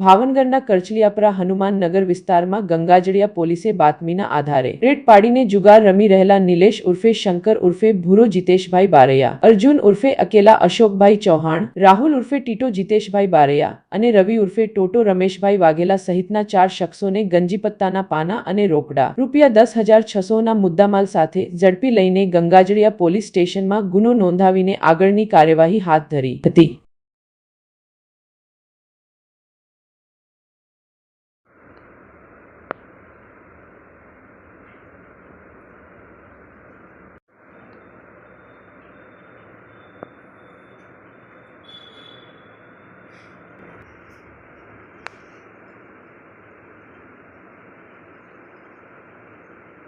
ભાવનગરના કરચલિયાપરા હનુમાનનગર વિસ્તારમાં ગંગાજળિયા પોલીસે બાતમીના આધારે રેડ પાડીને જુગાર રમી રહેલા નિલેશ ઉર્ફે શંકર ઉર્ફે ભૂરો જીતેશભાઈ બારૈયા, અર્જુન ઉર્ફે અકેલા અશોકભાઈ ચૌહાણ, રાહુલ ઉર્ફે ટીટો જીતેશભાઈ બારૈયા અને રવિ ઉર્ફે ટોટો રમેશભાઈ વાઘેલા સહિતના ચાર શખ્સોને ગંજીપત્તાના પાના અને રોકડા રૂપિયા દસ હજાર છસોના મુદ્દામાલ સાથે ઝડપી લઈને ગંગાજળિયા પોલીસ સ્ટેશનમાં ગુનો નોંધાવીને આગળની કાર્યવાહી હાથ ધરી હતી.